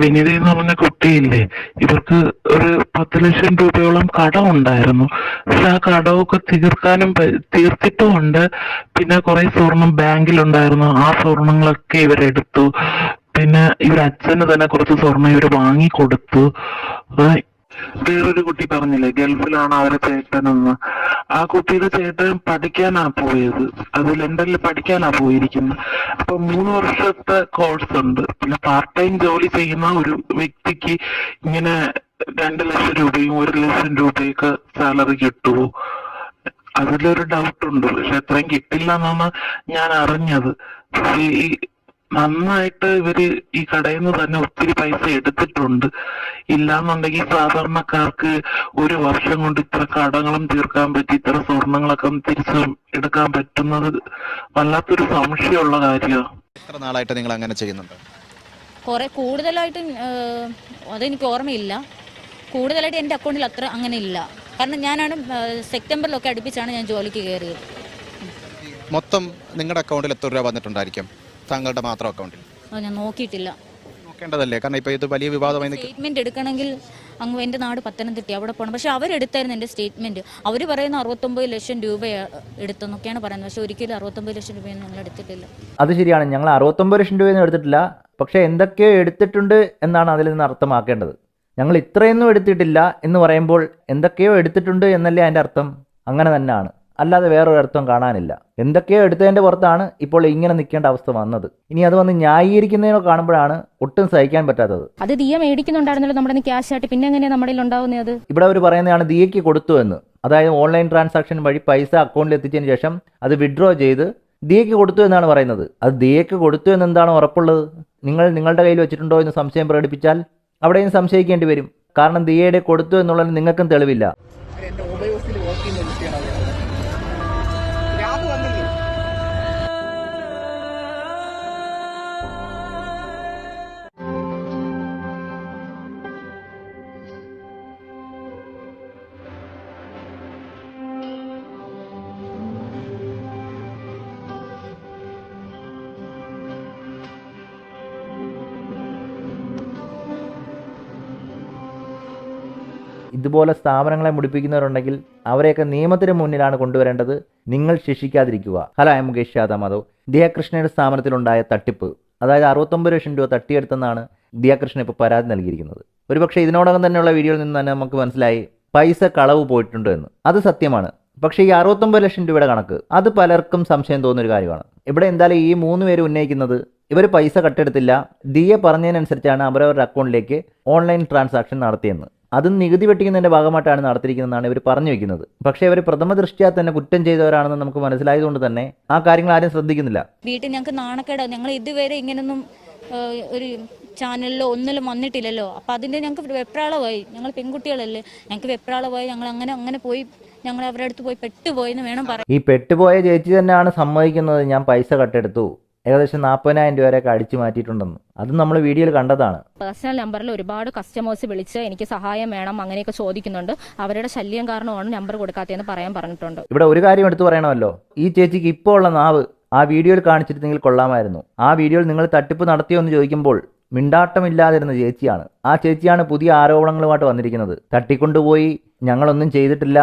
വിനിത എന്ന് പറഞ്ഞ കുട്ടിയില്ലേ ഇവർക്ക് ഒരു പത്ത് ലക്ഷം രൂപയോളം കടം ഉണ്ടായിരുന്നു. പക്ഷെ ആ കടമൊക്കെ തീർക്കാനും തീർത്തിട്ടുമുണ്ട്. പിന്നെ കുറെ സ്വർണം ബാങ്കിലുണ്ടായിരുന്നു. ആ സ്വർണങ്ങളൊക്കെ ഇവരെടുത്തു പിന്നെ ഇവരച്ഛന് തന്നെ കുറച്ച് സ്വർണം ഇവർ വാങ്ങിക്കൊടുത്തു. വേറൊരു കുട്ടി പറഞ്ഞില്ലേ ഗൾഫിലാണ് അവരെ ചേട്ടനെന്ന് ആ കുട്ടിയുടെ ചേട്ടൻ പഠിക്കാനാ പോയത്. അത് ലണ്ടനിൽ പഠിക്കാനാ പോയിരിക്കുന്നത്. അപ്പൊ മൂന്ന് വർഷത്തെ കോഴ്സ് ഉണ്ട്. പിന്നെ പാർട്ട് ടൈം ജോലി ചെയ്യുന്ന ഒരു വ്യക്തിക്ക് ഇങ്ങനെ രണ്ട് ലക്ഷം രൂപയും ഒരു ലക്ഷം രൂപയൊക്കെ സാലറി കിട്ടുമോ അതിലൊരു ഡൗട്ട് ഉണ്ട്. പക്ഷെ അത്രയും കിട്ടില്ല എന്നാണ് ഞാൻ അറിഞ്ഞത്. ഈ നന്നായിട്ട് ഇവർ ഈ കടയിൽ നിന്ന് തന്നെ ഒത്തിരി പൈസ എടുത്തിട്ടുണ്ട്. ഇല്ലാന്നുണ്ടെങ്കിൽ സാധാരണക്കാർക്ക് ഒരു വർഷം കൊണ്ട് ഇത്ര കടങ്ങളും തീർക്കാൻ പറ്റി ഇത്ര സ്വർണങ്ങളൊക്കെ തിരിച്ച് എടുക്കാൻ പറ്റുന്നത് വല്ലാത്തൊരു സംശയമുള്ള കാര്യമാണ് എത്ര നാളായിട്ട് നിങ്ങൾ അങ്ങനെ ചെയ്യുന്നുണ്ട്? കുറെ കൂടുതലായിട്ട് അതെനിക്ക് ഓർമ്മയില്ല. കൂടുതലായിട്ട് എന്റെ അക്കൗണ്ടിൽ അത്ര അങ്ങനെ ഇല്ല. കാരണം ഞാനാണ് സെപ്റ്റംബറിലൊക്കെ അടുപ്പിച്ചാണ് ഞാൻ ജോലിക്ക് കയറിയത്. മൊത്തം നിങ്ങളുടെ അക്കൗണ്ടിൽ എത്ര രൂപ വന്നിട്ടുണ്ടായിരിക്കും? താങ്കളുടെ മാത്രം അക്കൗണ്ടിൽ അത് ഞാൻ നോക്കിയിട്ടില്ല. നോക്കേണ്ടതല്ലേ? കാരണം ഇപ്പോൾ ഇത് വലിയ വിവാദമായി നിൽക്കും സ്റ്റേറ്റ്മെന്റ് എടുക്കണമെങ്കിൽ അങ്ങ് എന്റെ നാട് പത്തനംതിട്ട അവിടെ പോകണം പക്ഷെ അവരെടുത്തായിരുന്നു എന്റെ സ്റ്റേറ്റ്മെന്റ് അവർ പറയുന്ന അറുപത്തൊമ്പത് ലക്ഷം രൂപ എടുത്തെന്നൊക്കെയാണ് പറയുന്നത്. പക്ഷെ ഒരിക്കലും അറുപത്തൊമ്പത് ലക്ഷം രൂപയൊന്നും ഞങ്ങൾ എടുത്തിട്ടില്ല. അത് ശരിയാണ്. ഞങ്ങൾ അറുപത്തൊമ്പത് ലക്ഷം രൂപയൊന്നും എടുത്തിട്ടില്ല. പക്ഷേ എന്തൊക്കെയോ എടുത്തിട്ടുണ്ട് എന്നാണ് അതിൽ നിന്ന് അർത്ഥമാക്കേണ്ടത്. ഞങ്ങൾ ഇത്രയൊന്നും എടുത്തിട്ടില്ല എന്ന് പറയുമ്പോൾ എന്തൊക്കെയോ എടുത്തിട്ടുണ്ട് എന്നല്ലേ അതിന്റെ അർത്ഥം? അങ്ങനെ തന്നെയാണ്. അല്ലാതെ വേറൊരർത്ഥം കാണാനില്ല. എന്തൊക്കെയോ എടുത്തതിന്റെ പുറത്താണ് ഇപ്പോൾ ഇങ്ങനെ നിൽക്കേണ്ട അവസ്ഥ വന്നത്. ഇനി അത് വന്ന് ന്യായീകരിക്കുന്നതിനോ കാണുമ്പോഴാണ് ഒട്ടും സഹിക്കാൻ പറ്റാത്തത്. അത് ദിയ മേടിക്കുന്നുണ്ടായിരുന്നല്ലോ നമ്മുടെ ക്യാഷ് ആയിട്ട്. പിന്നെ എങ്ങനെയാണ് നമ്മുടെ ഉണ്ടാവുന്നത് അത്? ഇവിടെ അവർ പറയുന്നതാണ് ദിയയ്ക്ക് കൊടുത്തു എന്ന്. അതായത് ഓൺലൈൻ ട്രാൻസാക്ഷൻ വഴി പൈസ അക്കൗണ്ടിൽ എത്തിച്ചതിന് ശേഷം അത് വിഡ്രോ ചെയ്ത് ദിയയ്ക്ക് കൊടുത്തു എന്നാണ് പറയുന്നത്. അത് ദിയയ്ക്ക് കൊടുത്തു എന്ന് എന്താണ് ഉറപ്പുള്ളത്? നിങ്ങൾ നിങ്ങളുടെ കയ്യിൽ വെച്ചിട്ടുണ്ടോ എന്ന് സംശയം പ്രകടിപ്പിച്ചാൽ അവിടെയും സംശയിക്കേണ്ടി വരും. കാരണം ദിയയുടെ കൊടുത്തു എന്നുള്ളതിന് നിങ്ങൾക്കും തെളിവില്ല. ഇതുപോലെ സ്ഥാപനങ്ങളെ മുടിപ്പിക്കുന്നവരുണ്ടെങ്കിൽ അവരെയൊക്കെ നിയമത്തിന് മുന്നിലാണ് കൊണ്ടുവരേണ്ടത്. നിങ്ങൾ ശിക്ഷിക്കാതിരിക്കുക. Hello I Mukesh Yadav. Madhav ദിയാകൃഷ്ണയുടെ സ്ഥാപനത്തിലുണ്ടായ തട്ടിപ്പ് അതായത് അറുപത്തൊമ്പത് ലക്ഷം രൂപ തട്ടിയെടുത്തെന്നാണ് ദിയാകൃഷ്ണൻ ഇപ്പോൾ പരാതി നൽകിയിരിക്കുന്നത്. ഒരുപക്ഷെ ഇതിനോടകം തന്നെയുള്ള വീഡിയോയിൽ നിന്ന് തന്നെ നമുക്ക് മനസ്സിലായി പൈസ കളവ് പോയിട്ടുണ്ട് എന്ന്. അത് സത്യമാണ്. പക്ഷേ ഈ അറുപത്തൊമ്പത് ലക്ഷം രൂപയുടെ കണക്ക് അത് പലർക്കും സംശയം തോന്നുന്ന ഒരു കാര്യമാണ്. ഇവിടെ എന്തായാലും ഈ മൂന്ന് പേര് ഉന്നയിക്കുന്നത് ഇവർ പൈസ കട്ടെടുത്തില്ല ദിയെ പറഞ്ഞതിനനുസരിച്ചാണ് അവരവരുടെ അക്കൗണ്ടിലേക്ക് ഓൺലൈൻ ട്രാൻസാക്ഷൻ നടത്തിയെന്ന്. അതും നികുതി വെട്ടിക്കുന്നതിന്റെ ഭാഗമായിട്ടാണ് നടത്തിയിരിക്കുന്നതെന്നാണ് ഇവർ പറഞ്ഞു വെക്കുന്നത്. പക്ഷേ ഇവർ പ്രഥമ ദൃഷ്ട്യാ തന്നെ കുറ്റം ചെയ്തവരാണെന്ന് നമുക്ക് മനസ്സിലായതുകൊണ്ട് തന്നെ ആ കാര്യങ്ങൾ ആരും ശ്രദ്ധിക്കുന്നില്ല. വീട്ടിൽ ഞങ്ങൾക്ക് നാണക്കേടോ. ഞങ്ങൾ ഇതുവരെ ഇങ്ങനൊന്നും ഒരു ചാനലിലോ ഒന്നിലും വന്നിട്ടില്ലല്ലോ. അപ്പം അതിന്റെ ഞങ്ങൾക്ക് വെപ്രാളമായി. ഞങ്ങൾ പെൺകുട്ടികളല്ലേ. ഞങ്ങൾക്ക് വെപ്രാളമായി. ഞങ്ങൾ അങ്ങനെ അങ്ങനെ പോയി ഞങ്ങൾ അവരുടെ അടുത്ത് പോയി പെട്ടുപോയെന്ന് വേണം പറയാം ഈ പെട്ടുപോയ ചേച്ചി തന്നെയാണ് സമ്മതിക്കുന്നത്. ഞാൻ പൈസ കട്ടെടുത്തു. ഏകദേശം നാൽപ്പതിനായിരം രൂപ വരെയൊക്കെ അടിച്ചു മാറ്റിയിട്ടുണ്ടെന്ന്. അത് നമ്മൾ വീഡിയോയിൽ കണ്ടതാണ്. പേഴ്സണൽ നമ്പറിൽ ഒരുപാട് കസ്റ്റമേഴ്സ് വിളിച്ച് എനിക്ക് സഹായം വേണം അങ്ങനെയൊക്കെ ചോദിക്കുന്നുണ്ട്. അവരുടെ ശല്യം കാരണമാണ് നമ്പർ കൊടുക്കാത്തതെന്ന് പറയാൻ പറഞ്ഞിട്ടുണ്ട്. ഇവിടെ ഒരു കാര്യം എടുത്തു പറയണമല്ലോ. ഈ ചേച്ചിക്ക് ഇപ്പോൾ ഉള്ള നാവ് ആ വീഡിയോയിൽ കാണിച്ചിരുന്നെങ്കിൽ കൊള്ളാമായിരുന്നു. ആ വീഡിയോയിൽ നിങ്ങൾ തട്ടിപ്പ് നടത്തിയോ എന്ന് ചോദിക്കുമ്പോൾ മിണ്ടാട്ടമില്ലാതിരുന്ന ചേച്ചിയാണ്. ആ ചേച്ചിയാണ് പുതിയ ആരോപണങ്ങളുമായിട്ട് വന്നിരിക്കുന്നത്. തട്ടിക്കൊണ്ടുപോയി ഞങ്ങളൊന്നും ചെയ്തിട്ടില്ല.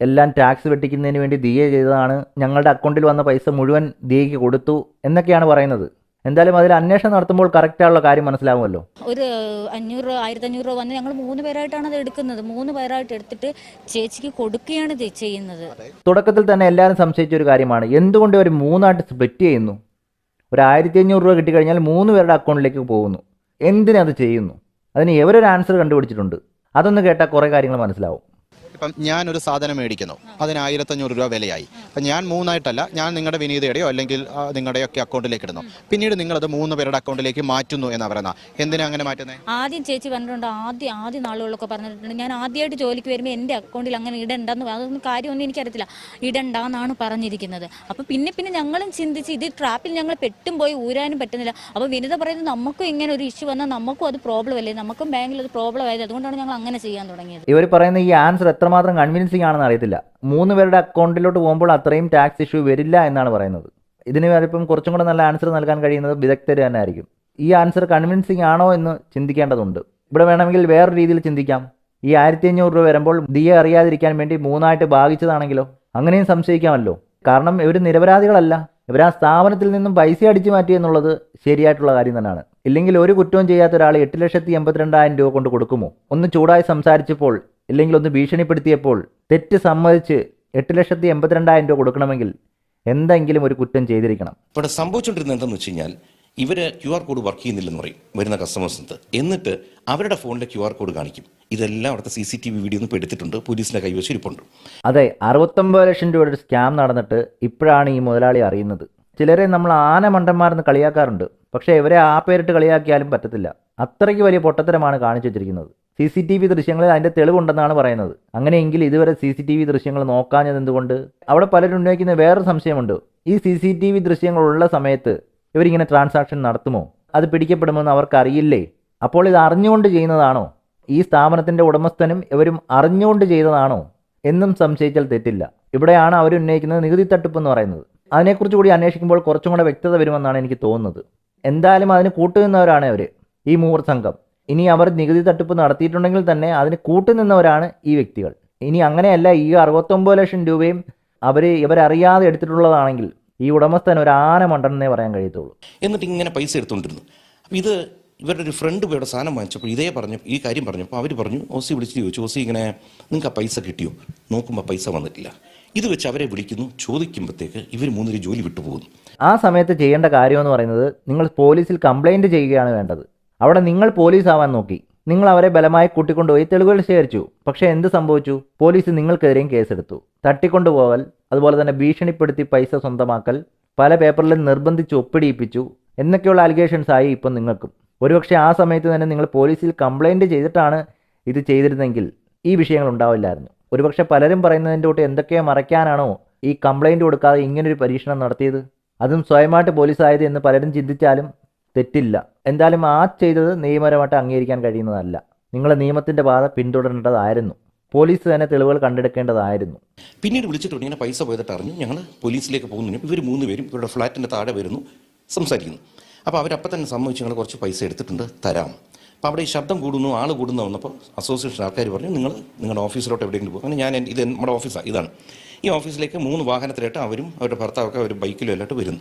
എല്ലാം ടാക്സ് വെട്ടിക്കുന്നതിന് വേണ്ടി ദിയ ചെയ്തതാണ്. ഞങ്ങളുടെ അക്കൗണ്ടിൽ വന്ന പൈസ മുഴുവൻ ദിയയ്ക്ക് കൊടുത്തു എന്നൊക്കെയാണ് പറയുന്നത്. എന്തായാലും അതിൽ അന്വേഷണം നടത്തുമ്പോൾ കറക്റ്റായുള്ള കാര്യം മനസ്സിലാവുമല്ലോ. ഒരു അഞ്ഞൂറ് രൂപ ആയിരത്തി അഞ്ഞൂറ് രൂപ വന്ന് ഞങ്ങൾ മൂന്ന് പേരായിട്ടാണ് അത് എടുക്കുന്നത്. മൂന്ന് പേരായിട്ട് എടുത്തിട്ട് ചേച്ചിക്ക് കൊടുക്കുകയാണ് ചെയ്യുന്നത്. തുടക്കത്തിൽ തന്നെ എല്ലാവരും സംശയിച്ച ഒരു കാര്യമാണ്. എന്തുകൊണ്ട് ഒരു മൂന്നായിട്ട് സ്പ്ലിറ്റ് ചെയ്യുന്നു? ഒരു ആയിരത്തി അഞ്ഞൂറ് രൂപ കിട്ടിക്കഴിഞ്ഞാൽ മൂന്ന് പേരുടെ അക്കൗണ്ടിലേക്ക് പോകുന്നു. എന്തിനത് ചെയ്യുന്നു? അതിന് എവരൊരു ആൻസർ കണ്ടുപിടിച്ചിട്ടുണ്ട്. അതൊന്ന് കേട്ടാൽ കുറേ കാര്യങ്ങൾ മനസ്സിലാവും. ഇപ്പം ഞാനൊരു സാധനം മേടിക്കുന്നു. അതിന് ആയിരത്തഞ്ഞൂറ് രൂപ വിലയായി. അപ്പം ഞാൻ മൂന്നായിട്ടല്ല ഞാൻ നിങ്ങളുടെ വിനീതയുടെയോ അല്ലെങ്കിൽ നിങ്ങളുടെയൊക്കെ അക്കൗണ്ടിലേക്ക് ഇടുന്നു. പിന്നീട് നിങ്ങളത് മൂന്ന് പേരുടെ അക്കൗണ്ടിലേക്ക് മാറ്റുന്നു എന്ന് പറയുന്നത് എന്തിനാ അങ്ങനെ മാറ്റുന്നത് ആദ്യം ചേച്ചി പറഞ്ഞിട്ടുണ്ട് ആദ്യം ആദ്യ നാളുകളൊക്കെ പറഞ്ഞിട്ടുണ്ട്. ഞാൻ ആദ്യമായിട്ട് ജോലിക്ക് വരുമ്പോൾ എന്റെ അക്കൗണ്ടിൽ അങ്ങനെ ഇടണ്ടെന്ന് അതൊന്നും കാര്യമൊന്നും എനിക്കറിയത്തില്ല. ഇടണ്ടെന്നാണ് പറഞ്ഞിരിക്കുന്നത്. അപ്പോൾ പിന്നെ പിന്നെ ഞങ്ങളും ചിന്തിച്ച് ഇത് ട്രാപ്പിൽ ഞങ്ങൾ പെട്ടും പോയി ഊരാനും പറ്റുന്നില്ല. അപ്പോൾ വിനിത പറയുന്നത് നമുക്കും ഇങ്ങനെ ഒരു ഇഷ്യൂ വന്നാൽ നമുക്കും അത് പ്രോബ്ലം അല്ലേ? നമുക്കും ബാങ്കിൽ അത് പ്രോബ്ലം ആയത്. അതുകൊണ്ടാണ് ഞങ്ങൾ അങ്ങനെ ചെയ്യാൻ തുടങ്ങിയത്. ഇവർ പറയുന്ന ഈ ആൻസർ എത്രമാത്രം കൺവിൻസിങ് ആണെന്ന് അറിയത്തില്ല. മൂന്ന് പേരുടെ അക്കൗണ്ടിലോട്ട് പോകുമ്പോൾ അത്രയും ടാക്സ് ഇഷ്യൂ വരില്ല എന്നാണ് പറയുന്നത്. ഇതിന് ഇപ്പം കുറച്ചും കൂടെ നല്ല ആൻസർ നൽകാൻ കഴിയുന്നത് വിദഗ്ധർ തന്നെ ആയിരിക്കും. ഈ ആൻസർ കൺവിൻസിങ് ആണോ എന്ന് ചിന്തിക്കേണ്ടതുണ്ട്. ഇവിടെ വേണമെങ്കിൽ വേറെ രീതിയിൽ ചിന്തിക്കാം. ഈ ആയിരത്തി അഞ്ഞൂറ് രൂപ വരുമ്പോൾ ദിയെ അറിയാതിരിക്കാൻ വേണ്ടി മൂന്നായിട്ട് ഭാഗിച്ചതാണെങ്കിലോ? അങ്ങനെയും സംശയിക്കാമല്ലോ. കാരണം ഇവർ നിരപരാധികളല്ല. ഇവർ ആ സ്ഥാപനത്തിൽ നിന്നും പൈസ അടിച്ചു മാറ്റി എന്നുള്ളത് ശരിയായിട്ടുള്ള കാര്യം തന്നെയാണ്. ഇല്ലെങ്കിൽ ഒരു കുറ്റവും ചെയ്യാത്ത ഒരാൾ എട്ട് ലക്ഷത്തി എൺപത്തിരണ്ടായിരം രൂപ കൊണ്ട് കൊടുക്കുമോ? ഒന്ന് ചൂടായി സംസാരിച്ചപ്പോൾ ഇല്ലെങ്കിൽ ഒന്ന് ഭീഷണിപ്പെടുത്തിയപ്പോൾ തെറ്റ് സമ്മതിച്ച് എട്ട് ലക്ഷത്തി എൺപത്തിരണ്ടായിരം രൂപ കൊടുക്കണമെങ്കിൽ എന്തെങ്കിലും ഒരു കുറ്റം ചെയ്തിരിക്കണം. ഇവിടെ സംഭവിച്ചുകൊണ്ടിരുന്നത് എന്താണെന്ന് വെച്ച് കഴിഞ്ഞാൽ ഇവർ ക്യു ആർ കോഡ് വർക്ക് ചെയ്യുന്നില്ലെന്ന് പറയും വരുന്ന കസ്റ്റമേഴ്സ് എന്നിട്ട് അവരുടെ ഫോണിലെ ക്യു ആർ കോഡ് കാണിക്കും. ഇതെല്ലാം അവിടുത്തെ C C T V video എടുത്തിട്ടുണ്ട്. പോലീസിന്റെ കൈവശം ഇരിപ്പുണ്ട്. അതെ അറുപത്തൊമ്പത് ലക്ഷം രൂപയുടെ ഒരു സ്കാം നടന്നിട്ട് ഇപ്പോഴാണ് ഈ മുതലാളി അറിയുന്നത്. ചിലരെ നമ്മൾ ആന മണ്ടന്മാരെന്ന് കളിയാക്കാറുണ്ട്. പക്ഷേ ഇവരെ ആ പേരിട്ട് കളിയാക്കിയാലും പറ്റത്തില്ല. അത്രയ്ക്ക് വലിയ പൊട്ടത്തരമാണ് കാണിച്ചു വെച്ചിരിക്കുന്നത്. സി സി ടി വി ദൃശ്യങ്ങളിൽ അതിന്റെ തെളിവുണ്ടെന്നാണ് പറയുന്നത്. അങ്ങനെയെങ്കിൽ ഇതുവരെ സി സി ടി വി ദൃശ്യങ്ങൾ നോക്കാഞ്ഞത് എന്തുകൊണ്ട്? അവിടെ പലരും ഉന്നയിക്കുന്ന വേറൊരു സംശയമുണ്ട്. ഈ സി സി ടി വി ദൃശ്യങ്ങളുള്ള സമയത്ത് ഇവരിങ്ങനെ ട്രാൻസാക്ഷൻ നടത്തുമോ? അത് പിടിക്കപ്പെടുമെന്ന് അവർക്കറിയില്ലേ? അപ്പോൾ ഇത് അറിഞ്ഞുകൊണ്ട് ചെയ്യുന്നതാണോ? ഈ സ്ഥാപനത്തിന്റെ ഉടമസ്ഥനും ഇവരും അറിഞ്ഞുകൊണ്ട് ചെയ്തതാണോ? എന്നും സംശയിച്ചാൽ തെറ്റില്ല. ഇവിടെയാണ് അവർ ഉന്നയിക്കുന്നത് നികുതി തട്ടിപ്പ് എന്ന് പറയുന്നത്. അതിനെക്കുറിച്ച് കൂടി അന്വേഷിക്കുമ്പോൾ കുറച്ചും കൂടെ വ്യക്തത വരുമെന്നാണ് എനിക്ക് തോന്നുന്നത്. എന്തായാലും അതിന് കൂട്ടുനിന്നവരാണ് അവർ ഈ മൂവർ സംഘം. ഇനി അവർ നികുതി തട്ടിപ്പ് നടത്തിയിട്ടുണ്ടെങ്കിൽ തന്നെ അതിന് കൂട്ടുനിന്നവരാണ് ഈ വ്യക്തികൾ. ഇനി അങ്ങനെയല്ല ഈ അറുപത്തൊമ്പത് ലക്ഷം രൂപയും അവർ ഇവരറിയാതെ എടുത്തിട്ടുള്ളതാണെങ്കിൽ ഈ ഉടമസ്ഥൻ ഒരു ആന മണ്ടെന്നേ പറയാൻ കഴിയത്തുള്ളൂ. എന്നിട്ട് ഇങ്ങനെ പൈസ എടുത്തുകൊണ്ടിരുന്നു. അപ്പോൾ ഇത് ഇവരുടെ ഒരു ഫ്രണ്ട് ഇവിടെ സാധനം വാങ്ങിച്ചപ്പോൾ ഇതേ പറഞ്ഞു ഈ കാര്യം പറഞ്ഞു അപ്പോൾ അവർ പറഞ്ഞു ഓസി വിളിച്ചിട്ട് ചോദിച്ചു ഓസി ഇങ്ങനെ നിങ്ങൾക്ക് ആ പൈസ കിട്ടിയോ? നോക്കുമ്പോൾ പൈസ വന്നിട്ടില്ല. ഇത് വെച്ച് അവരെ വിളിക്കുന്നു. ചോദിക്കുമ്പോഴത്തേക്ക് ഇവർ മൂന്നൊരു ജോലി വിട്ടുപോകുന്നു. ആ സമയത്ത് ചെയ്യേണ്ട കാര്യം എന്ന് പറയുന്നത് നിങ്ങൾ പോലീസിൽ കംപ്ലൈന്റ് ചെയ്യുകയാണ് വേണ്ടത്. അവിടെ നിങ്ങൾ പോലീസ് ആവാൻ നോക്കി. നിങ്ങൾ അവരെ ബലമായി കൂട്ടിക്കൊണ്ടുപോയി തെളിവുകൾ ശേഖരിച്ചു. പക്ഷേ എന്ത് സംഭവിച്ചു? പോലീസ് നിങ്ങൾക്കെതിരെയും കേസെടുത്തു. തട്ടിക്കൊണ്ടുപോകൽ അതുപോലെ തന്നെ ഭീഷണിപ്പെടുത്തി പൈസ സ്വന്തമാക്കൽ പല പേപ്പറിലും നിർബന്ധിച്ച് ഒപ്പിടിയിപ്പിച്ചു എന്നൊക്കെയുള്ള അലിഗേഷൻസ് ആയി ഇപ്പം നിങ്ങൾക്കും. ഒരുപക്ഷെ ആ സമയത്ത് തന്നെ നിങ്ങൾ പോലീസിൽ കംപ്ലൈന്റ് ചെയ്തിട്ടാണ് ഇത് ചെയ്തിരുന്നെങ്കിൽ ഈ വിഷയങ്ങൾ ഉണ്ടാവില്ലായിരുന്നു. ഒരുപക്ഷെ പലരും പറയുന്നതിന്റെ കൂട്ട് എന്തൊക്കെയോ മറയ്ക്കാനാണോ ഈ കംപ്ലൈന്റ് കൊടുക്കാതെ ഇങ്ങനൊരു പരീക്ഷണം നടത്തിയത്? അതും സ്വയമായിട്ട് പോലീസായത് എന്ന് പലരും ചിന്തിച്ചാലും തെറ്റില്ല. എന്തായാലും ആ ചെയ്തത് നിയമപരമായിട്ട് അംഗീകരിക്കാൻ കഴിയുന്നതല്ല. നിങ്ങൾ നിയമത്തിന്റെ പാത പിന്തുടരേണ്ടതായിരുന്നു. പോലീസ് തന്നെ തെളിവുകൾ കണ്ടെടുക്കേണ്ടതായിരുന്നു. പിന്നീട് വിളിച്ചിട്ടുണ്ട്. ഇങ്ങനെ പൈസ പോയതിട്ട് അറിഞ്ഞു. ഞങ്ങൾ പോലീസിലേക്ക് പോകുന്നു. ഇവർ മൂന്ന് പേരും ഇവരുടെ ഫ്ലാറ്റിന്റെ താഴെ വരുന്നു. സംസാരിക്കുന്നു. അപ്പോൾ അവരപ്പം തന്നെ സമ്മതിച്ച്. ഞങ്ങൾ കുറച്ച് പൈസ എടുത്തിട്ടുണ്ട്. തരാം. അപ്പോൾ അവിടെ ഈ ശബ്ദം കൂടുന്നു ആൾ കൂടുന്നു വന്നപ്പോൾ അസോസിയേഷൻ ആൾക്കാർ പറഞ്ഞു നിങ്ങൾ നിങ്ങളുടെ ഓഫീസിലോട്ട് എവിടെയെങ്കിലും പോകും അങ്ങനെ ഞാൻ ഇത് നമ്മുടെ ഓഫീസാണ് ഇതാണ്. ഈ ഓഫീസിലേക്ക് മൂന്ന് വാഹനത്തിലായിട്ട് അവരും അവരുടെ ഭർത്താവൊക്കെ അവർ ബൈക്കിലും എല്ലായിട്ട് വരുന്നു.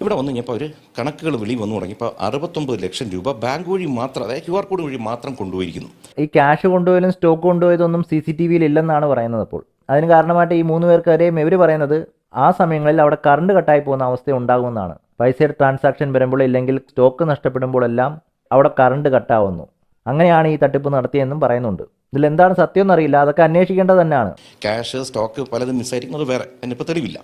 ഇവിടെ വന്നു കഴിഞ്ഞപ്പോൾ അവർ കണക്കുകൾ വെളി വന്നു തുടങ്ങിയപ്പോൾ അറുപത്തൊമ്പത് ലക്ഷം രൂപ ബാങ്ക് വഴി മാത്രം അതായത് ക്യു ആർ കോഡ് വഴി മാത്രം കൊണ്ടുപോയിരിക്കുന്നു. ഈ ക്യാഷ് കൊണ്ടുപോയാലും സ്റ്റോക്ക് കൊണ്ടുപോയതൊന്നും സി സി ടി വിയിൽ ഇല്ലെന്നാണ് പറയുന്നത് അപ്പോൾ. അതിന് കാരണമായിട്ട് ഈ മൂന്ന് പേർക്കെതിരെയും ഇവർ പറയുന്നത് ആ സമയങ്ങളിൽ അവിടെ കറണ്ട് കട്ടായി പോകുന്ന അവസ്ഥ ഉണ്ടാകുമെന്നാണ്. പൈസയുടെ ട്രാൻസാക്ഷൻ വരുമ്പോൾ ഇല്ലെങ്കിൽ സ്റ്റോക്ക് നഷ്ടപ്പെടുമ്പോഴെല്ലാം അവിടെ കറണ്ട് കട്ടാവുന്നു. അങ്ങനെയാണ് ഈ തട്ടിപ്പ് നടത്തിയെന്നും പറയുന്നുണ്ട്. ഇതിൽ എന്താണ് സത്യം എന്നറിയില്ല. അതൊക്കെ അന്വേഷിക്കേണ്ടത് തന്നെയാണ്. ക്യാഷ് സ്റ്റോക്ക് പലതും മിസ്സായിരിക്കും അത് വേറെ. അതിനിപ്പോൾ തെളിവില്ല.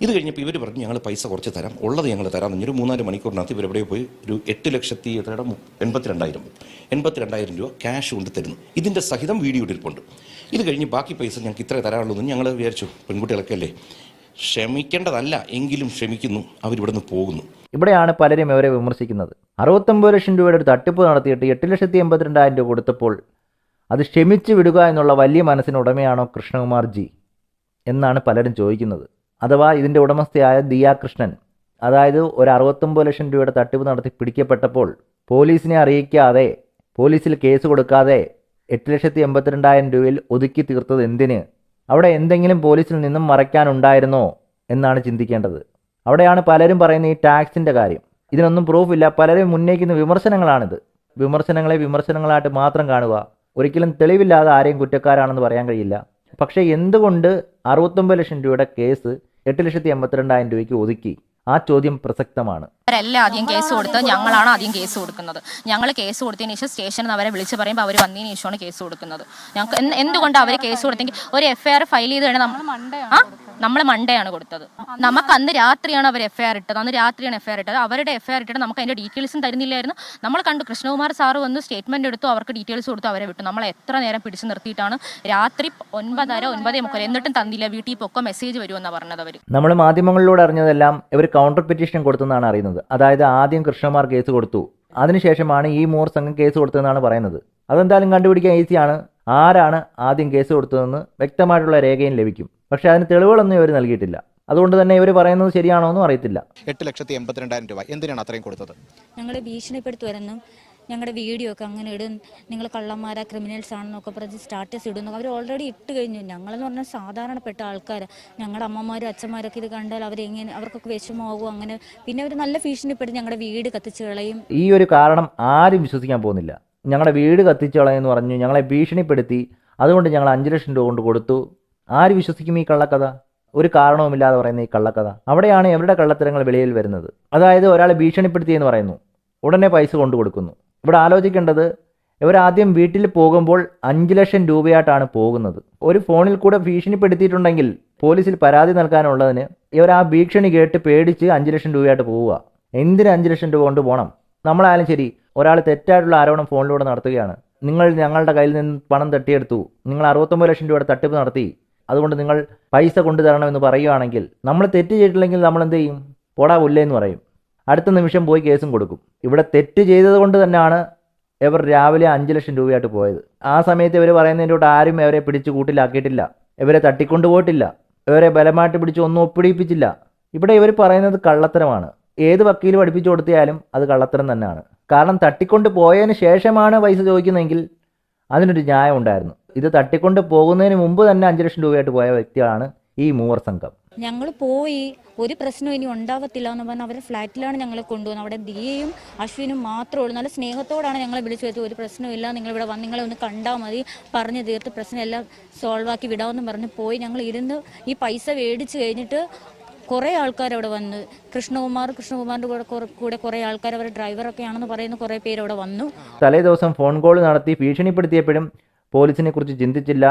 ഇത് കഴിഞ്ഞപ്പോൾ ഇവർ പറഞ്ഞു ഞങ്ങൾ പൈസ കുറച്ച് തരാം. ഉള്ളത് ഞങ്ങൾ തരാം. എന്നൊരു മൂന്നാൽ മണിക്കൂറിനകത്ത് ഇവർ എവിടെ പോയി ഒരു എട്ട് ലക്ഷത്തി എത്രയുടെ? എൺപത്തിരണ്ടായിരം. എൺപത്തിരണ്ടായിരം രൂപ ക്യാഷ് കൊണ്ട് തരുന്നു. ഇതിന്റെ സഹിതം വീഡിയോ ഇട്ടിരിപ്പുണ്ട് ഇത് കഴിഞ്ഞ് ബാക്കി പൈസ ഞങ്ങൾക്ക് ഇത്ര തരാനുള്ളൂ എന്ന് ഞങ്ങൾ വിചാരിച്ചു. പെൺകുട്ടികളൊക്കെ അല്ലേ? ക്ഷമിക്കേണ്ടതല്ല. എങ്കിലും ക്ഷമിക്കുന്നു. അവരിവിടുന്ന് പോകുന്നു. ഇവിടെയാണ് പലരും ഇവരെ വിമർശിക്കുന്നത്. അറുപത്തൊമ്പത് ലക്ഷം രൂപയുടെ ഒരു തട്ടിപ്പ് നടത്തിയിട്ട് എട്ട് ലക്ഷത്തി എൺപത്തിരണ്ടായിരം രൂപ കൊടുത്തപ്പോൾ അത് ക്ഷമിച്ചു വിടുക എന്നുള്ള വലിയ മനസ്സിന് ഉടമയാണോ കൃഷ്ണകുമാർ ജി എന്നാണ് പലരും ചോദിക്കുന്നത്. അഥവാ ഇതിന്റെ ഉടമസ്ഥയായ ദിയാ കൃഷ്ണൻ അതായത് ഒരു അറുപത്തൊമ്പത് ലക്ഷം രൂപയുടെ തട്ടിപ്പ് നടത്തി പിടിക്കപ്പെട്ടപ്പോൾ പോലീസിനെ അറിയിക്കാതെ പോലീസിൽ കേസ് കൊടുക്കാതെ എട്ട് ലക്ഷത്തി എൺപത്തിരണ്ടായിരം രൂപയിൽ ഒതുക്കി തീർത്തത് എന്തിന്? അവിടെ എന്തെങ്കിലും പോലീസിൽ നിന്നും മറയ്ക്കാനുണ്ടായിരുന്നോ? എന്നാണ് ചിന്തിക്കേണ്ടത്. അവിടെയാണ് പലരും പറയുന്ന ഈ ടാക്സിന്റെ കാര്യം. ഇതിനൊന്നും പ്രൂഫില്ല പലരും ഉന്നയിക്കുന്ന വിമർശനങ്ങളാണിത്. വിമർശനങ്ങളെ വിമർശനങ്ങളായിട്ട് മാത്രം കാണുക. ഒരിക്കലും തെളിവില്ലാതെ ആരെയും കുറ്റക്കാരാണെന്ന് പറയാൻ കഴിയില്ല. പക്ഷേ എന്തുകൊണ്ട് അറുപത്തൊമ്പത് ലക്ഷം രൂപയുടെ കേസ് എട്ട് ലക്ഷത്തി എൺപത്തിരണ്ടായിരം രൂപയ്ക്ക് ഒതുക്കി? ആ ചോദ്യം പ്രസക്തമാണ്. അവരല്ല ആദ്യം കേസ് കൊടുത്ത് ഞങ്ങളാണ് ആദ്യം കേസ് കൊടുക്കുന്നത്. ഞങ്ങൾ കേസ് കൊടുത്തതിന് ശേഷം സ്റ്റേഷനിൽ നിന്ന് അവരെ വിളിച്ച് പറയുമ്പോൾ അവർ വന്നതിന് ശേഷമാണ് കേസ് കൊടുക്കുന്നത്. ഞങ്ങൾക്ക് എന്ത് എന്തുകൊണ്ട് അവർ കേസ് കൊടുത്തെങ്കിൽ ഒരു എഫ്ഐആർ ഫയൽ ചെയ്ത് കഴിഞ്ഞാൽ നമ്മൾ ആ? നമ്മൾ മൺഡേ ആണ് കൊടുത്തത്. നമുക്ക് അന്ന് രാത്രിയാണ് അവർ എഫ്ഐആർ ഐ ആർ ഇട്ടത്. അന്ന് രാത്രിയാണ് എഫ്ഐആർ ഐ ആർ ഇട്ടത്. അവരുടെ എഫ്ഐആർ ഇട്ടത് ആർ ഇട്ടിട്ട് നമുക്ക് അതിന്റെ ഡീറ്റെയിൽസും തരുന്നില്ലായിരുന്നു. നമ്മൾ കണ്ടു കൃഷ്ണകുമാർ സാറ് വന്ന് സ്റ്റേറ്റ്മെന്റ് എടുത്തു അവർക്ക് ഡീറ്റെയിൽസ് കൊടുത്തു അവരെ വിട്ടു. നമ്മൾ എത്ര നേരം പിടിച്ചു നിർത്തിയിട്ടാണ് രാത്രി ഒൻപതര ഒൻപതേ മുക്കാൽ. എന്നിട്ടും തന്നില്ല. വീട്ടിൽ പൊക്കെ മെസ്സേജ് വരുമെന്നാണ് പറഞ്ഞത് അവർ നമ്മൾ മാധ്യമങ്ങളിലൂടെ അറിഞ്ഞതെല്ലാം ഇവർ കൗണ്ടർ പെറ്റീഷൻ കൊടുത്തെന്നാണ് അറിയുന്നത്. അതായത് ആദ്യം കൃഷ്ണകുമാർ കേസ് കൊടുത്തു. അതിനുശേഷമാണ് ഈ മൂർ സംഘം കേസ് കൊടുത്തതെന്നാണ് പറയുന്നത്. അതെന്തായാലും കണ്ടുപിടിക്കാൻ ഈസിയാണ് ആരാണ് ആദ്യം കേസ് കൊടുത്തതെന്ന് വ്യക്തമായിട്ടുള്ള രേഖയും ലഭിക്കും. പക്ഷേ അതിന് തെളിവുകളൊന്നും ഇവർ നൽകിയിട്ടില്ല. അതുകൊണ്ട് തന്നെ ഇവർ പറയുന്നത് ശരിയാണോ എന്നും അറിയത്തില്ല. എട്ട് ലക്ഷത്തി എൺപത്തിരണ്ടായിരം രൂപ. എന്തിനാണ് അത്രയും കൊടുത്തത്? ഞങ്ങളെ ഭീഷണിപ്പെടുത്തുമായിരുന്നു ഞങ്ങളുടെ വീഡിയോ ഒക്കെ അങ്ങനെ ഇടും. നിങ്ങൾ കള്ളന്മാരാ ക്രിമിനൽസ് ആണെന്നൊക്കെ പറഞ്ഞ് സ്റ്റാറ്റസ് ഇടുന്നു. അവർ ഓൾറെഡി ഇട്ട് കഴിഞ്ഞു. ഞങ്ങളെന്ന് പറഞ്ഞാൽ സാധാരണപ്പെട്ട ആൾക്കാർ ഞങ്ങളുടെ അമ്മമാരും അച്ഛന്മാരൊക്കെ ഇത് കണ്ടാൽ അവരെങ്ങനെ അവർക്കൊക്കെ വിഷമമാകും അങ്ങനെ. പിന്നെ അവർ നല്ല ഭീഷണിപ്പെടുത്തി ഞങ്ങളുടെ വീട് കത്തിച്ച് കളയും. ഈ ഒരു കാരണം ആരും വിശ്വസിക്കാൻ പോകുന്നില്ല. ഞങ്ങളുടെ വീട് കത്തിച്ചോളയെന്ന് പറഞ്ഞു. ഞങ്ങളെ ഭീഷണിപ്പെടുത്തി. അതുകൊണ്ട് ഞങ്ങൾ അഞ്ച് ലക്ഷം രൂപ കൊണ്ട് കൊടുത്തു. ആര് വിശ്വസിക്കും ഈ കള്ളക്കഥ? ഒരു കാരണവുമില്ലാതെ പറയുന്ന ഈ കള്ളക്കഥ. അവിടെയാണ് എവരുടെ കള്ളത്തരങ്ങൾ വെളിയിൽ വരുന്നത്? അതായത് ഒരാളെ ഭീഷണിപ്പെടുത്തി എന്ന് പറയുന്നു. ഉടനെ പൈസ കൊണ്ടു കൊടുക്കുന്നു. ഇവിടെ ആലോചിക്കേണ്ടത് ഇവരാദ്യം വീട്ടിൽ പോകുമ്പോൾ അഞ്ച് ലക്ഷം രൂപയായിട്ടാണ് പോകുന്നത്. ഒരു ഫോണിൽ കൂടെ ഭീഷണിപ്പെടുത്തിയിട്ടുണ്ടെങ്കിൽ പോലീസിൽ പരാതി നൽകാനുള്ളതിന് ഇവർ ആ ഭീഷണി കേട്ട് പേടിച്ച് അഞ്ച് ലക്ഷം രൂപയായിട്ട് പോവുക. എന്തിന് അഞ്ച് ലക്ഷം രൂപ കൊണ്ട് പോകണം നമ്മളായാലും ശരി ഒരാൾ തെറ്റായിട്ടുള്ള ആരോപണം ഫോണിലൂടെ നടത്തുകയാണ്. നിങ്ങൾ ഞങ്ങളുടെ കയ്യിൽ നിന്ന് പണം തട്ടിയെടുത്തു. നിങ്ങൾ അറുപത്തൊമ്പത് ലക്ഷം രൂപയുടെ തട്ടിപ്പ് നടത്തി. അതുകൊണ്ട് നിങ്ങൾ പൈസ കൊണ്ടു തരണമെന്ന് പറയുകയാണെങ്കിൽ നമ്മൾ തെറ്റ് ചെയ്തിട്ടില്ലെങ്കിൽ നമ്മൾ എന്ത് ചെയ്യും? പോടാ എന്ന് പറയും. അടുത്ത നിമിഷം പോയി കേസും കൊടുക്കും. ഇവിടെ തെറ്റ് ചെയ്തത് കൊണ്ട് തന്നെയാണ് ഇവർ രാവിലെ അഞ്ച് ലക്ഷം രൂപയായിട്ട് പോയത്. ആ സമയത്ത് ഇവർ പറയുന്നതിന്റെ ആരും ഇവരെ പിടിച്ച് കൂട്ടിലാക്കിയിട്ടില്ല. ഇവരെ തട്ടിക്കൊണ്ടുപോയിട്ടില്ല ഇവരെ ബലമായിട്ട് പിടിച്ച് ഒന്നും ഒപ്പിടിപ്പിച്ചില്ല. ഇവിടെ ഇവർ പറയുന്നത് കള്ളത്തരമാണ്. ഏത് വക്കീൽ പഠിപ്പിച്ചു കൊടുത്തിയാലും അത് കള്ളത്തരം തന്നെയാണ്. കാരണം തട്ടിക്കൊണ്ട് പോയതിന് ശേഷമാണ് പൈസ ചോദിക്കുന്നതെങ്കിൽ അതിനൊരു ന്യായം ഉണ്ടായിരുന്നു. ഇത് തട്ടിക്കൊണ്ട് പോകുന്നതിന് മുമ്പ് തന്നെ അഞ്ച് ലക്ഷം രൂപയായിട്ട് പോയ വ്യക്തിയാണ് ഈ മൂവർ സംഘം. ഞങ്ങൾ പോയി ഒരു പ്രശ്നവും ഇനി ഉണ്ടാവത്തില്ല എന്ന് പറഞ്ഞാൽ അവരുടെ ഫ്ലാറ്റിലാണ് ഞങ്ങൾ കൊണ്ടുവന്നത്. അവിടെ ദിയയും അശ്വിനും മാത്രമേ ഉള്ളൂ. നല്ല സ്നേഹത്തോടാണ് ഞങ്ങളെ വിളിച്ചു വരുന്നത് ഒരു പ്രശ്നമില്ല നിങ്ങൾ ഇവിടെ വന്ന് നിങ്ങളെ ഒന്ന് കണ്ടാൽ മതി. പറഞ്ഞ് തീർത്ത് പ്രശ്നം എല്ലാം സോൾവ് ആക്കി വിടാമെന്ന് പറഞ്ഞ് പോയി. ഞങ്ങൾ ഇരുന്ന് ഈ പൈസ മേടിച്ച് കഴിഞ്ഞിട്ട് കുറേ ആൾക്കാർ അവിടെ വന്ന്. കൃഷ്ണകുമാർ കൃഷ്ണകുമാറിന്റെ കൂടെ കൂടെ കുറേ ആൾക്കാർ അവരുടെ ഡ്രൈവറൊക്കെയാണെന്ന് പറയുന്ന കുറേ പേര് അവിടെ വന്നു. തലേ ദിവസം ഫോൺ കോൾ നടത്തി ഭീഷണിപ്പെടുത്തിയപ്പോഴും പോലീസിനെ കുറിച്ച് ചിന്തിച്ചില്ല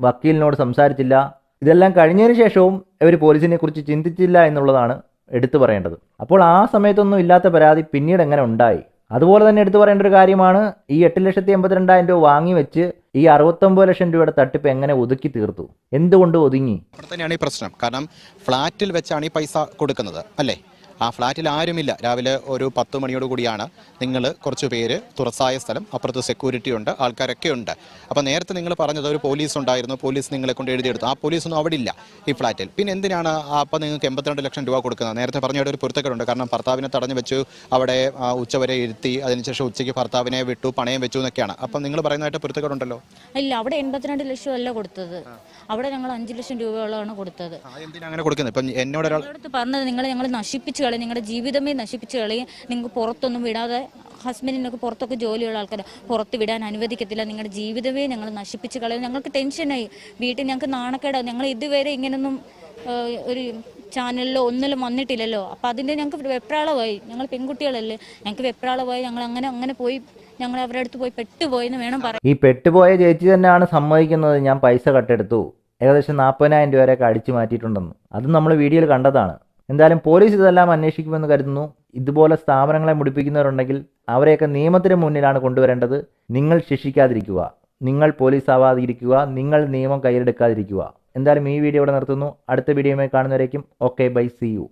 വക്കീലിനോട് സംസാരിച്ചില്ല. ഇതെല്ലാം കഴിഞ്ഞതിന് ശേഷവും ഇവർ പോലീസിനെ കുറിച്ച് ചിന്തിച്ചില്ല എന്നുള്ളതാണ് എടുത്തു പറയേണ്ടത്. അപ്പോൾ ആ സമയത്തൊന്നും ഇല്ലാത്ത പരാതി പിന്നീട് എങ്ങനെ ഉണ്ടായി? അതുപോലെ തന്നെ എടുത്തു പറയേണ്ട ഒരു കാര്യമാണ് ഈ എട്ട് ലക്ഷത്തി എൺപത്തിരണ്ടായിരം രൂപ വാങ്ങി വെച്ച് ഈ അറുപത്തൊമ്പത് ലക്ഷം രൂപയുടെ തട്ടിപ്പ് എങ്ങനെ ഒതുക്കി തീർത്തു? എന്തുകൊണ്ട് ഒതുങ്ങി? അവിടെ ഈ പ്രശ്നം. കാരണം ഫ്ലാറ്റിൽ വെച്ചാണ് ഈ പൈസ കൊടുക്കുന്നത് അല്ലേ? ആ ഫ്ലാറ്റിൽ ആരുമില്ല. രാവിലെ ഒരു പത്ത് മണിയോട് കൂടിയാണ് നിങ്ങൾ കുറച്ച് പേര് തുറസായ സ്ഥലം അപ്പുറത്ത് സെക്യൂരിറ്റി ഉണ്ട് ആൾക്കാരൊക്കെ ഉണ്ട്. അപ്പോൾ നേരത്തെ നിങ്ങൾ പറഞ്ഞത് ഒരു പോലീസ് ഉണ്ടായിരുന്നു പോലീസ് നിങ്ങളെ കൊണ്ട് എഴുതിയെടുത്തു. ആ പോലീസൊന്നും അവിടെ ഇല്ല ഈ ഫ്ലാറ്റിൽ. പിന്നെ എന്തിനാണ് അപ്പോൾ നിങ്ങൾക്ക് എൺപത്തിരണ്ട് ലക്ഷം രൂപ കൊടുക്കുന്നത്? നേരത്തെ പറഞ്ഞ ഒരു പൊരുത്തക്കേടുണ്ട്. കാരണം ഭർത്താവിനെ തടഞ്ഞു വെച്ചു അവിടെ ഉച്ചവരെ ഇരുത്തി അതിനുശേഷം ഉച്ചയ്ക്ക് ഭർത്താവിനെ വിട്ടു പണയം വെച്ചു എന്നൊക്കെയാണ്. അപ്പം നിങ്ങൾ പറയുന്നതായിട്ട് പൊരുത്തക്കേടുണ്ടല്ലോ? ഇല്ല അവിടെ എൺപത്തിരണ്ട് ലക്ഷം അല്ല കൊടുത്തത്. അവിടെ ഞങ്ങൾ അഞ്ച് ലക്ഷം രൂപയോളമാണ് കൊടുത്തത്. അങ്ങനെ കൊടുക്കുന്നത്? ഇപ്പം എന്നോട് ഒരാൾ പറഞ്ഞത് നിങ്ങൾ ഞങ്ങൾ നശിപ്പിച്ച് കളയും നിങ്ങളുടെ ജീവിതമേ നശിപ്പിച്ച് കളയും നിങ്ങൾക്ക് പുറത്തൊന്നും വിടാതെ ഹസ്ബൻഡിനൊക്കെ പുറത്തൊക്കെ ജോലിയുള്ള ആൾക്കാർ പുറത്ത് വിടാൻ അനുവദിക്കത്തില്ല. നിങ്ങളുടെ ജീവിതമേ ഞങ്ങൾ നശിപ്പിച്ച് കളയും. ഞങ്ങൾക്ക് ടെൻഷനായി വീട്ടിൽ ഞങ്ങൾക്ക് നാണക്കേടാ. ഞങ്ങൾ ഇതുവരെ ഇങ്ങനൊന്നും ഒരു ചാനലിലോ ഒന്നിലും വന്നിട്ടില്ലല്ലോ. അപ്പം അതിന്റെ ഞങ്ങൾക്ക് വെപ്രാളമായി. ഞങ്ങൾ പെൺകുട്ടികളല്ലേ. ഞങ്ങൾക്ക് വെപ്രാളമായി. ഞങ്ങൾ അങ്ങനെ അങ്ങനെ പോയി ഞങ്ങൾ അവരുടെ അടുത്ത് പോയി പെട്ടുപോയെന്ന് വേണം പറയാം ഈ പെട്ടുപോയ ചേച്ചി തന്നെയാണ് സമ്മതിക്കുന്നത്. ഞാൻ പൈസ കട്ടെടുത്തു. ഏകദേശം നാൽപ്പതിനായിരം രൂപ വരെയൊക്കെ അടിച്ചു മാറ്റിയിട്ടുണ്ടെന്ന്. അത് നമ്മൾ വീഡിയോയിൽ കണ്ടതാണ്. എന്തായാലും പോലീസ് ഇതെല്ലാം അന്വേഷിക്കുമെന്ന് കരുതുന്നു. ഇതുപോലെ സ്ഥാപനങ്ങളെ മുടിപ്പിക്കുന്നവരുണ്ടെങ്കിൽ അവരെയൊക്കെ നിയമത്തിന് മുന്നിലാണ് കൊണ്ടുവരേണ്ടത്. നിങ്ങൾ ശിക്ഷിക്കാതിരിക്കുക. നിങ്ങൾ പോലീസ് ആവാതിരിക്കുക. നിങ്ങൾ നിയമം കയ്യിലെടുക്കാതിരിക്കുക. എന്തായാലും ഈ വീഡിയോ ഇവിടെ നിർത്തുന്നു. അടുത്ത വീഡിയോയുമായി കാണുന്നവരേക്കും ഓക്കെ ബൈ സി യു.